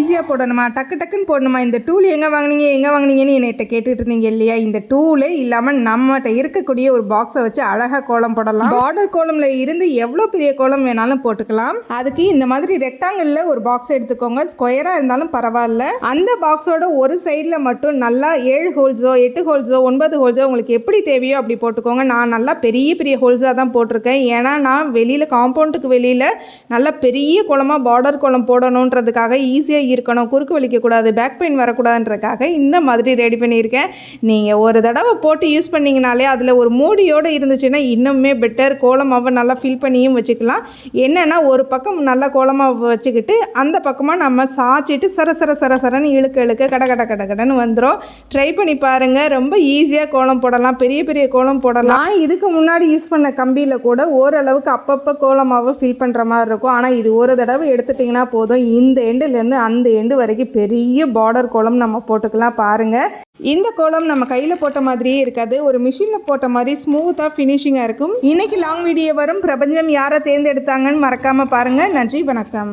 ஈஸியாக போடணுமா? டக்கு டக்குன்னு போடணுமா? இந்த டூல் எங்கே வாங்குனீங்க எங்கே வாங்குனீங்கன்னு என்கிட்ட கேட்டுட்டு இருந்தீங்க இல்லையா? இந்த டூலே இல்லாமல் நம்மகிட்ட இருக்கக்கூடிய ஒரு பாக்ஸை வச்சு அழகாக கோலம் போடலாம். பார்டர் கோலமில் இருந்து எவ்வளோ பெரிய கோலம் வேணாலும் போட்டுக்கலாம். அதுக்கு இந்த மாதிரி ரெக்டாங்கிளில் ஒரு பாக்ஸ் எடுத்துக்கோங்க. ஸ்கொயராக இருந்தாலும் பரவாயில்ல. அந்த பாக்ஸோட ஒரு சைடில் மட்டும் நல்லா ஏழு ஹோல்ஸோ எட்டு ஹோல்ஸோ ஒன்பது ஹோல்ஸோ உங்களுக்கு எப்படி தேவையோ அப்படி போட்டுக்கோங்க. நான் நல்லா பெரிய பெரிய ஹோல்ஸாக தான் போட்டிருக்கேன். ஏன்னா நான் வெளியில் காம்பவுண்டுக்கு வெளியில் நல்லா பெரிய குளமாக பார்டர் குளம் போடணுன்றதுக்காக ஈஸியாக இருக்கணும் குறுக்கு வலிக்கக்கூடாது பேக் பெயின் வரக்கூடாதுன்றதுக்காக இந்த மாதிரி ரெடி பண்ணியிருக்கேன். நீங்கள் ஒரு தடவை போட்டு யூஸ் பண்ணிங்கனாலே அதில் ஒரு மூடியோடு இருந்துச்சுன்னா இன்னுமே பெட்டர் கோலமாவை நல்லா ஃபில் பண்ணியும் வச்சுக்கலாம். என்னென்னா ஒரு பக்கம் நல்லா கோலமாவை வச்சுக்கிட்டு அந்த பக்கமாக நம்ம சாய்ச்சிட்டு சர சர சர சரன்னு இழுக்க இழுக்க கட கட கட கடன்னு வந்துடும் ட்ரை பண்ணி பாருங்கள் ரொம்ப ஈஸியாக கோலம் போடலாம். பெரிய பெரிய கோலம் போடலாம். நான் இதுக்கு முன்னாடி யூஸ் பண்ண கம்பியில் கூட ஓரளவுக்கு அப்பப்போ கோலமாவை ஃபில் பண்ணுற மாதிரி இருக்கும். ஆனால் இது ஒரு தடவை எடுத்துட்டிங்கன்னா போதும். இந்த எண்டுலேருந்து அந்த எண்டு வரைக்கும் பெரிய பார்டர் கோலம் நம்ம போட்டுக்கலாம் பாருங்கள் இந்த கோலம் நம்ம கையில் போட்ட மாதிரியே இருக்காது. ஒரு மிஷினில் போட்ட மாதிரி ஸ்மூத்தாக ஃபினிஷிங்காக இருக்கும். இன்னைக்கு லாங் வீடியோ வரும். பிரபஞ்சம் யாரை தேர்ந்தெடுத்தாங்கன்னு மறக்காமல் பாருங்கள் நன்றி வணக்கம்.